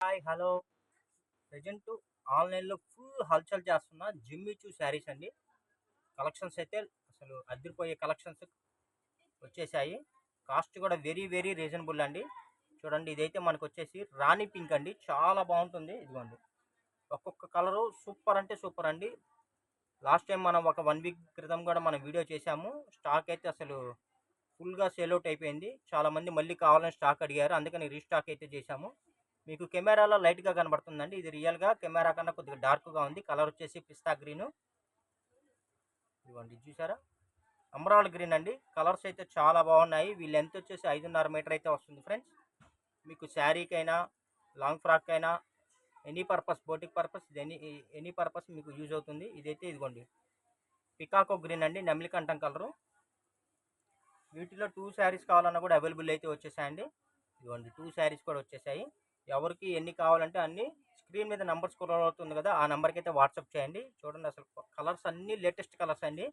Hi hello present ఆన్లైన్లో full హల్చల్ చేస్తున్న. జిమ్మిచూ శారీస్ అండి. కలెక్షన్స్ అయితే అసలు అదిరిపోయే కలెక్షన్స్ వచ్చేసాయి. కాస్ట్ కూడా వెరీ వెరీ రీజనబుల్ అండి. చూడండి ఇదైతే మనకు వచ్చేసి రాణి పింక్ అండి. చాలా బాగుంటుంది. ఇదిగోండి. ఒక్కొక్క కలరు సూపర్ అంటే సూపర్ అండి. లాస్ట్ టైం మనం ఒక వన్ వీక్ క్రితం కూడా మనం వీడియో చేశాము. స్టాక్ అయితే అసలు ఫుల్గా సేల్ అవుట్ అయిపోయింది. చాలామంది మళ్ళీ కావాలని స్టాక్ అడిగారు. అందుకని రీస్టాక్ అయితే చేశాము. మీకు కెమెరాలో లైట్గా కనబడుతుందండి. ఇది రియల్గా కెమెరా కన్నా కొద్దిగా డార్క్గా ఉంది. కలర్ వచ్చేసి పిస్తా గ్రీన్. ఇవ్వండి చూసారా? అమరావళి గ్రీన్ అండి. కలర్స్ అయితే చాలా బాగున్నాయి. వీళ్ళు ఎంత వచ్చేసి ఐదున్నర మీటర్ అయితే వస్తుంది ఫ్రెండ్స్. మీకు శారీకైనా లాంగ్ ఫ్రాక్ అయినా any purpose boutique purpose any any purpose మీకు యూజ్ అవుతుంది. ఇదైతే ఇదిగోండి. పికాకో గ్రీన్ అండి. నెమలికంఠం కలరు. వీటిలో టూ శారీస్ కావాలన్నా కూడా అవైలబుల్ అయితే వచ్చేసాయండి. ఇదిగోండి టూ శారీస్ కూడా వచ్చేసాయి. ఎవరికి ఎన్ని కావాలంటే అన్ని స్క్రీన్ మీద నెంబర్ స్క్రోల్ అవుతుంది కదా ఆ నెంబర్కి అయితే వాట్సాప్ చేయండి. చూడండి అసలు కలర్స్ అన్ని లేటెస్ట్ కలర్స్ అండి.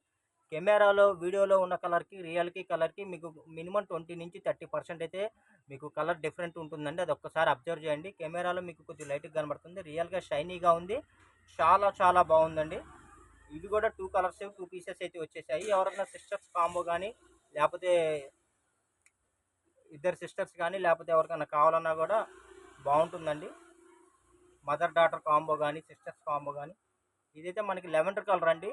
కెమెరాలో వీడియోలో ఉన్న కలర్కి రియల్కి కలర్కి మీకు మినిమం ట్వంటీ నుంచి థర్టీ పర్సెంట్ అయితే మీకు కలర్ డిఫరెంట్ ఉంటుందండి. అది ఒక్కసారి అబ్జర్వ్ చేయండి. కెమెరాలో మీకు కొద్దిగా లైట్గా కనబడుతుంది. రియల్గా షైనీగా ఉంది. చాలా చాలా బాగుందండి. ఇవి కూడా టూ కలర్స్ టూ పీసెస్ అయితే వచ్చేసాయి. ఎవరైనా సిస్టర్స్ కాంబో కానీ లేకపోతే ఇద్దరు సిస్టర్స్ కానీ లేకపోతే ఎవరికైనా కావాలన్నా కూడా బాగుంటుందండి. మదర్ డాటర్ కాంబో కానీ సిస్టర్స్ కాంబో కానీ ఇదైతే మనకి లెవెండర్ కలర్ అండి.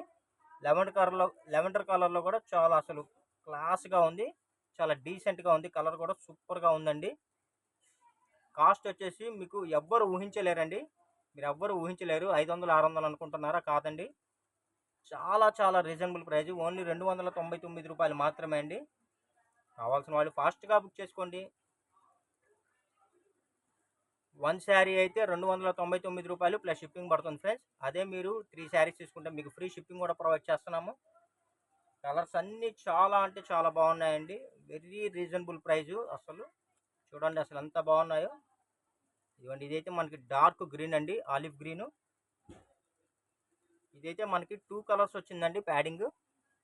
లెవెండర్ కలర్లో లెవెండర్ కలర్లో కూడా చాలా అసలు క్లాస్గా ఉంది. చాలా డీసెంట్గా ఉంది. కలర్ కూడా సూపర్గా ఉందండి. కాస్ట్ వచ్చేసి మీకు ఎవ్వరు ఊహించలేరండి. మీరు ఎవ్వరు ఊహించలేరు. ఐదు వందలు ఆరు వందలు అనుకుంటున్నారా? కాదండి. చాలా చాలా రీజనబుల్ ప్రైజ్. ఓన్లీ రెండు వందల తొంభై తొమ్మిది రూపాయలు మాత్రమే అండి. కావాల్సిన వాళ్ళు ఫాస్ట్గా బుక్ చేసుకోండి. వన్ శారీ అయితే రెండు వందల తొంభై తొమ్మిది రూపాయలు ప్లస్ షిప్పింగ్ పడుతుంది ఫ్రెండ్స్. అదే మీరు త్రీ శారీస్ తీసుకుంటే మీకు ఫ్రీ షిప్పింగ్ కూడా ప్రొవైడ్ చేస్తున్నాము. కలర్స్ అన్నీ చాలా అంటే చాలా బాగున్నాయండి. వెరీ రీజనబుల్ ప్రైజు అసలు. చూడండి అసలు ఎంత బాగున్నాయో. ఇదిగోండి ఇదైతే మనకి డార్క్ గ్రీన్ అండి ఆలివ్ గ్రీను. ఇదైతే మనకి టూ కలర్స్ వచ్చిందండి ప్యాడింగ్.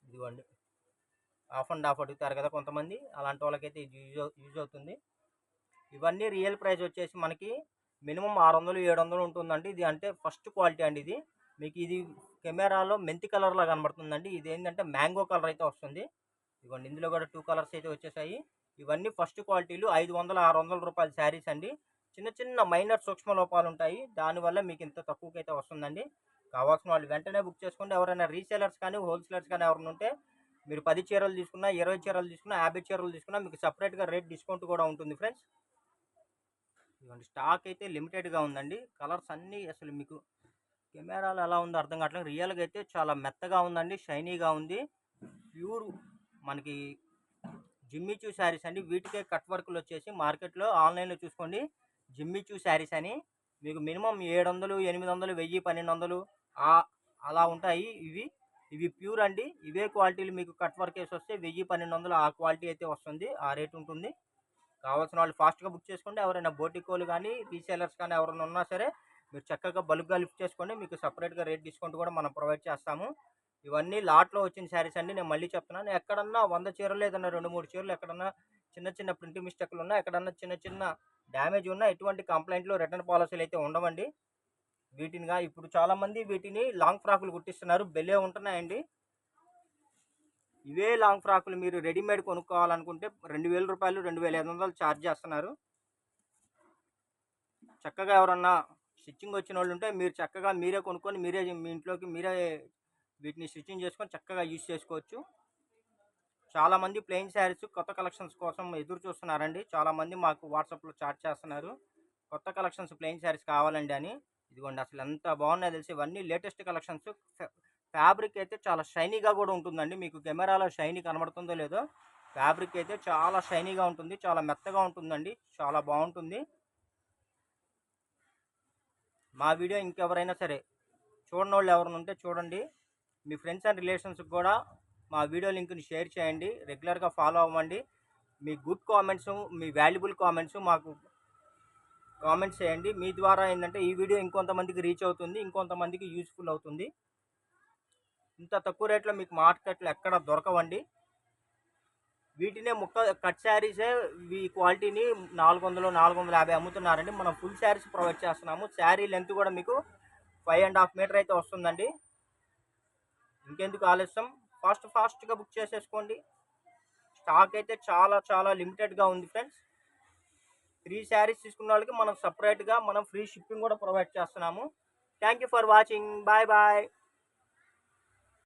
ఇదిగోండి ఆఫ్ అండ్ ఆఫ్ అడుగుతారు కదా కొంతమంది. అలాంటి వాళ్ళకైతే ఇది యూజ్ యూజ్ అవుతుంది. ఇవన్నీ రియల్ ప్రైస్ వచ్చేసి మనకి మినిమం ఆరు వందలు ఏడు వందలు ఉంటుందండి. ఇది అంటే ఫస్ట్ క్వాలిటీ అండి ఇది. మీకు ఇది కెమెరాలో మెంతి కలర్లో కనబడుతుందండి. ఇది ఏంటంటే మ్యాంగో కలర్ అయితే వస్తుంది. ఇదిగోండి ఇందులో కూడా టూ కలర్స్ అయితే వచ్చేసాయి. ఇవన్నీ ఫస్ట్ క్వాలిటీలు. ఐదు వందల ఆరు వందల రూపాయల శారీస్ అండి. చిన్న చిన్న మైనర్ సూక్ష్మ లోపాలు ఉంటాయి. దానివల్ల మీకు ఇంత తక్కువకైతే అయితే వస్తుందండి. కావాల్సిన వాళ్ళు వెంటనే బుక్ చేసుకోండి. ఎవరైనా రీసేలర్స్ కానీ హోల్సేలర్స్ కానీ ఎవరైనా ఉంటే మీరు పది చీరలు తీసుకున్నా ఇరవై చీరలు తీసుకున్నా యాభై చీరలు తీసుకున్నా మీకు సపరేట్గా రేట్ డిస్కౌంట్ కూడా ఉంటుంది ఫ్రెండ్స్. ఇవ్వండి స్టాక్ అయితే లిమిటెడ్గా ఉందండి. కలర్స్ అన్నీ అసలు మీకు కెమెరాలో ఎలా ఉందో అర్థం కావట్లేదు. రియల్గా అయితే చాలా మెత్తగా ఉందండి. షైనీగా ఉంది. ప్యూర్ మనకి జిమ్మిచూ శారీస్ అండి. వీటికే కట్ వర్క్లు వచ్చేసి మార్కెట్లో ఆన్లైన్లో చూసుకోండి. జిమ్మిచూ శారీస్ అని మీకు మినిమం ఏడు వందలు ఎనిమిది వందలు వెయ్యి పన్నెండు వందలు అలా ఉంటాయి ఇవి. ఇవి ప్యూర్ అండి. ఇవే క్వాలిటీలు మీకు కట్ వర్క్ వేసి వస్తే వెయ్యి పన్నెండు వందలు ఆ క్వాలిటీ అయితే వస్తుంది. ఆ రేట్ ఉంటుంది. కావాల్సిన వాళ్ళు ఫాస్ట్గా బుక్ చేసుకోండి. ఎవరైనా బోటికోలు కానీ రీసేలర్స్ కానీ ఎవరైనా ఉన్నా సరే మీరు చక్కగా బల్క్గా లిఫ్ట్ చేసుకోండి మీకు సపరేట్గా రేట్ డిస్కౌంట్ కూడా మనం ప్రొవైడ్ చేస్తాము. ఇవన్నీ లాట్లో వచ్చిన శారీస్ అండి. నేను మళ్ళీ చెప్తున్నాను. ఎక్కడన్నా వంద చీరలు ఏదన్నా రెండు మూడు చీరలు ఎక్కడన్నా చిన్న చిన్న ప్రింటింగ్ మిస్టేక్లు ఉన్నా ఎక్కడన్నా చిన్న చిన్న డ్యామేజ్ ఉన్నా ఎటువంటి కంప్లైంట్లు రిటర్న్ పాలసీలు అయితే ఉండవండి. వీటినిగా ఇప్పుడు చాలామంది వీటిని లాంగ్ ఫ్రాకులు కుట్టిస్తున్నారు. బెల్లే ఉంటున్నాయండి. ఇవే లాంగ్ ఫ్రాకులు మీరు రెడీమేడ్ కొనుక్కోవాలనుకుంటే రెండు వేల రూపాయలు రెండు వేల ఐదు వందలు ఛార్జ్ చేస్తున్నారు. చక్కగా ఎవరన్నా స్టిచ్చింగ్ వచ్చిన వాళ్ళు ఉంటే మీరు చక్కగా మీరే కొనుక్కొని మీరే మీ ఇంట్లోకి మీరే వీటిని స్టిచ్చింగ్ చేసుకొని చక్కగా యూజ్ చేసుకోవచ్చు. చాలామంది ప్లెయిన్ శారీస్ కొత్త కలెక్షన్స్ కోసం ఎదురు చూస్తున్నారండి. చాలామంది మాకు వాట్సాప్లో చాట్ చేస్తున్నారు. కొత్త కలెక్షన్స్ ప్లెయిన్ శారీస్ కావాలండి అని. ఇదిగోండి అసలు ఎంత బాగున్నాయో తెలిసి ఇవన్నీ లేటెస్ట్ కలెక్షన్స్. ఫ్యాబ్రిక్ అయితే చాలా షైనీగా కూడా ఉంటుందండి. మీకు కెమెరాలో షైనీ కనబడుతుందో లేదో ఫ్యాబ్రిక్ అయితే చాలా షైనీగా ఉంటుంది. చాలా మెత్తగా ఉంటుందండి. చాలా బాగుంటుంది. మా వీడియో ఇంకెవరైనా సరే చూడని వాళ్ళు ఎవరైనా ఉంటే చూడండి. మీ ఫ్రెండ్స్ అండ్ రిలేషన్స్కి కూడా మా వీడియో లింక్ని షేర్ చేయండి. రెగ్యులర్గా ఫాలో అవ్వండి. మీ గుడ్ కామెంట్స్ మీ వాల్యుబుల్ కామెంట్స్ మాకు కామెంట్స్ చేయండి. మీ ద్వారా ఏంటంటే ఈ వీడియో ఇంకొంతమందికి రీచ్ అవుతుంది ఇంకొంతమందికి యూస్ఫుల్ అవుతుంది. ఇంత తక్కువ రేట్లో మీకు మార్కెట్లో ఎక్కడ దొరకవండి? వీటినే ముక్క కట్ శారీసే ఈ క్వాలిటీని నాలుగు వందలు నాలుగు వందల యాభై అమ్ముతున్నారండి. మనం ఫుల్ శారీస్ ప్రొవైడ్ చేస్తున్నాము. శారీ లెంత్ కూడా మీకు ఫైవ్ అండ్ హాఫ్ మీటర్ అయితే వస్తుందండి. ఇంకెందుకు ఆలస్యం? ఫాస్ట్ ఫాస్ట్గా బుక్ చేసేసుకోండి. స్టాక్ అయితే చాలా చాలా లిమిటెడ్గా ఉంది ఫ్రెండ్స్. త్రీ శారీస్ తీసుకున్న వాళ్ళకి మనం సపరేట్గా మనం ఫ్రీ షిప్పింగ్ కూడా ప్రొవైడ్ చేస్తున్నాము. Thank you for watching. Bye bye.